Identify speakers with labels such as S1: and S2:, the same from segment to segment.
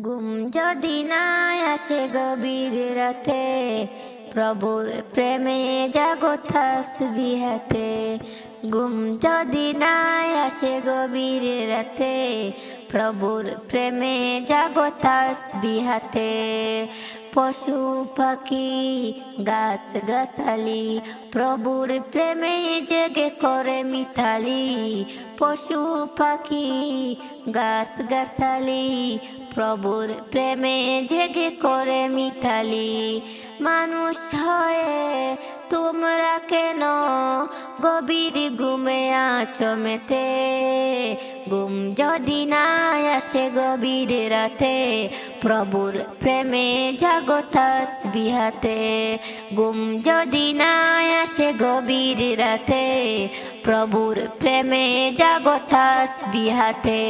S1: ঘুম যদি না আসে গভীর রাতে প্রভুর প্রেমে জাগো বিহাতে ঘুম যদি না আসে গভীর রাতে, প্রভুর প্রেমে জাগো বিহাতে পশু, পাখি গাছ গাছালি প্রভুর প্রেমে জেগে করে মিতালি। পশু, পাখি গাছ গাছালি প্রভুর প্রেমে জেগে করে মিতালি। মানুষ হয়ে তোমরা কেন গভীর ঘুমে আছো মেতে? ঘুম যদি না আসে গভীর রাতে, প্রভুর প্রেমে জাগতাস বিহাতে ঘুম যদি না আসে গভীর রাতে, প্রভুর প্রেমে জাগতাস বিহাতে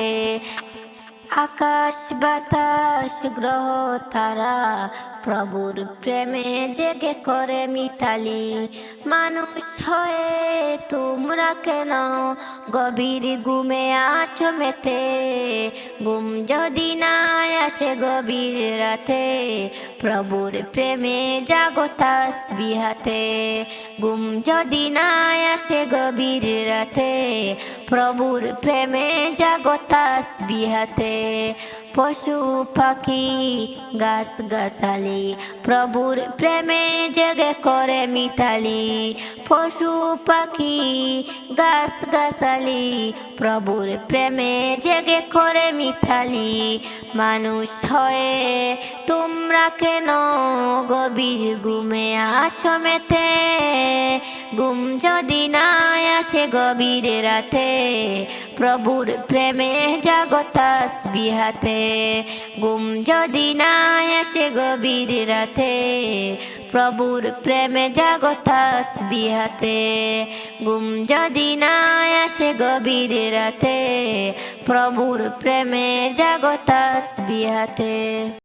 S1: আকাশ বাতাস, গ্রহ, তারা, প্রভুর প্রেমে জেগে করে মিতালি। মানুষ হয়ে তোমরা কেন গভীর ঘুমে আছো মেতে? ঘুম যদি না আসে গভীর রাতে, প্রভুর প্রেমে জাগতাস বিহাতে ঘুম যদি না আসে গভীর রাতে প্রভুর প্রেমে জাগতাস বিহাতে পশু, পাখি, গাছ গাছালি। প্রভুর প্রেমে জেগে করে মিতালি, পশু, পাখি, গাছ গাছালি। প্রভুর প্রেমে জেগে করে মিতালি, মানুষ হয়ে কেন গভীর ঘুমে আছো মেতে? ঘুম যদি না আসে গভীর রাতে, প্রভুর প্রেমে জাগতাস বিহাতে ঘুম যদি না আসে গভীর রাতে, প্রভুর প্রেমে জাগতাস বিহাতে ঘুম যদি না আসে গভীর রাতে, প্রভুর প্রেমে জাগতাস বিহাতে